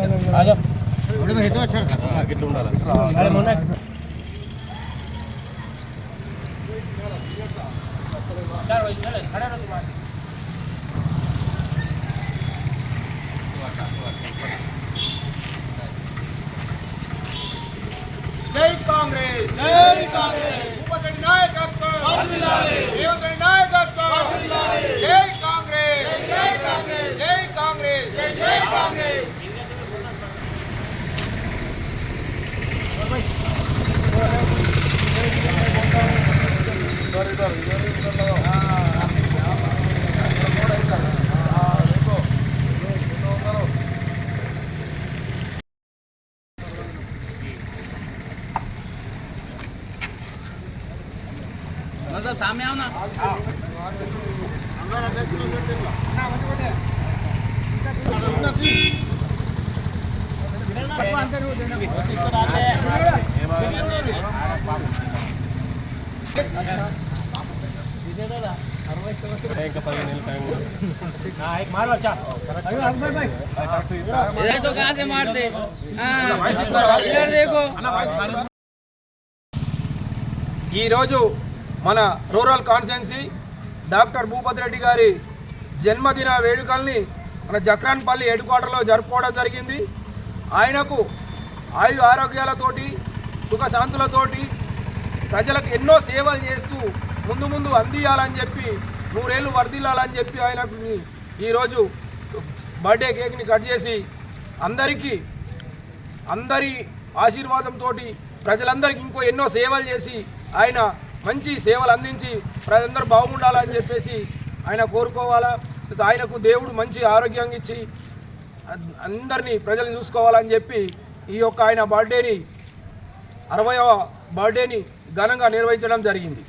ਆ ਜਾ। ਉਹਦੇ ਮੇਰੇ ਤੋਂ ਅੱਛਾ ਰੱਖਾ ਕਿ ਟੁੰਡਾ ਲਾ ਅਰੇ ਮੋਨਾ ચાલો ખડા નથી इधर तो कहाँ से मारते हाँ, इधर देखो ఈరోజు మన rural constituency doctor Bhupathi Reddy garu జన్మదిన వేడుకల్ని మన జక్రాన్పల్లి హెడ్ క్వార్టర్లో జరుపుకోవడం జరిగింది. ఆయనకు ఆయు ఆరోగ్యాలతోటి సుఖశాంతులతోటి ప్రజలకు ఎన్నో సేవలు చేస్తూ ముందు ముందు అందియాలని చెప్పి నూరేళ్ళు వర్దిల్లాలని చెప్పి ఆయనకు ఈరోజు బర్త్డే కేక్ని కట్ చేసి అందరికీ అందరి ఆశీర్వాదంతో ప్రజలందరికీ ఇంకో ఎన్నో సేవలు చేసి ఆయన మంచి సేవలు అందించి ప్రజలందరూ బాగుండాలని చెప్పేసి ఆయన కోరుకోవాలా? ఆయనకు దేవుడు మంచి ఆరోగ్యంగా ఇచ్చి అందరినీ ప్రజలను చూసుకోవాలని చెప్పి ఈ యొక్క ఆయన బర్త్డేని అరవయవ బర్త్డేని ఘనంగా నిర్వహించడం జరిగింది.